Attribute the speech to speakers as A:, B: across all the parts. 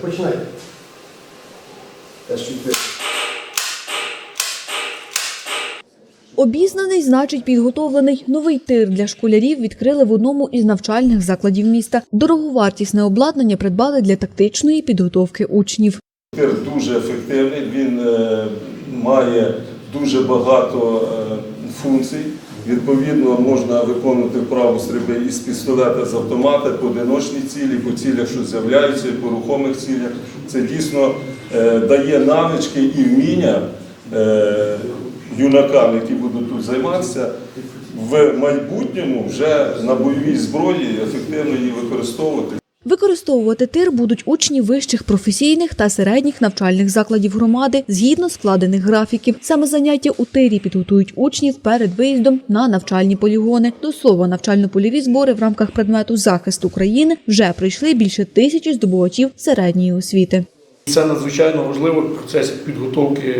A: починайте.
B: Обізнаний, значить підготовлений. Новий тир для школярів відкрили в одному із навчальних закладів міста. Дороговартісне обладнання придбали для тактичної підготовки учнів.
C: Тир дуже ефективний, він е, має дуже багато е, функцій. Відповідно, можна виконувати вправу стрільби із пістолета з автомата, по одиночній цілі, по цілях, що з'являються, по рухомих цілях. Це дійсно е, дає навички і вміння е, юнакам, які будуть тут займатися, в майбутньому вже на бойовій зброї ефективно її використовувати.
B: Використовувати тир будуть учні вищих професійних та середніх навчальних закладів громади згідно складених графіків. Саме заняття у тирі підготують учнів перед виїздом на навчальні полігони. До слова, навчально-польові збори в рамках предмету захист України вже пройшли більше тисячі здобувачів середньої освіти.
D: Це надзвичайно важливо в процесі підготовки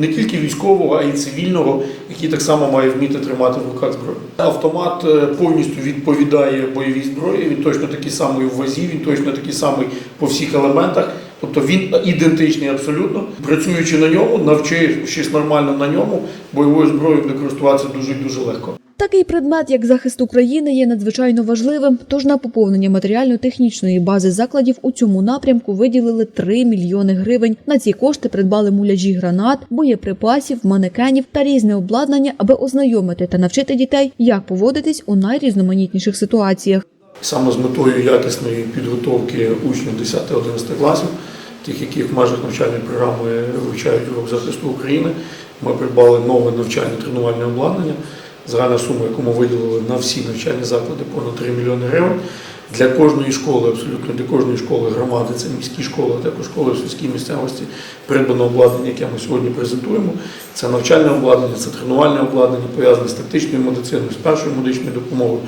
D: не тільки військового, а й цивільного, який так само має вміти тримати в руках зброю. Автомат е, повністю відповідає бойовій зброї. Він точно такий самий в вазі, він точно такий самий по всіх елементах. Тобто він ідентичний абсолютно. Працюючи на ньому, навчившись нормально на ньому, бойовою зброєю буде користуватися дуже дуже легко.
B: Такий предмет, як захист України, є надзвичайно важливим. Тож на поповнення матеріально-технічної бази закладів у цьому напрямку виділили 3 мільйони гривень. На ці кошти придбали муляжі гранат, боєприпасів, манекенів та різне обладнання, аби ознайомити та навчити дітей, як поводитись у найрізноманітніших ситуаціях.
D: Саме з метою якісної підготовки учнів 10-11 класів, тих, які в межах навчальної програми вивчають урок захисту України, ми придбали нове навчальне тренувальне обладнання. Загальна сума, яку ми виділили на всі навчальні заклади, понад 3 мільйони гривень. Для кожної школи, абсолютно для кожної школи громади, це міські школи, а також школи в сільській місцевості, придбано обладнання, яке ми сьогодні презентуємо. Це навчальне обладнання, це тренувальне обладнання, пов'язане з тактичною медициною, з першою медичною допомогою,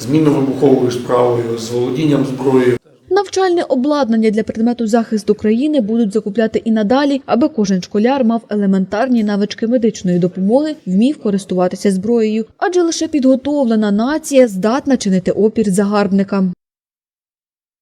D: з мінно-вибуховою справою, з володінням зброєю.
B: Навчальне обладнання для предмету захисту країни будуть закупляти і надалі, аби кожен школяр мав елементарні навички медичної допомоги, вмів користуватися зброєю. Адже лише підготовлена нація здатна чинити опір загарбникам.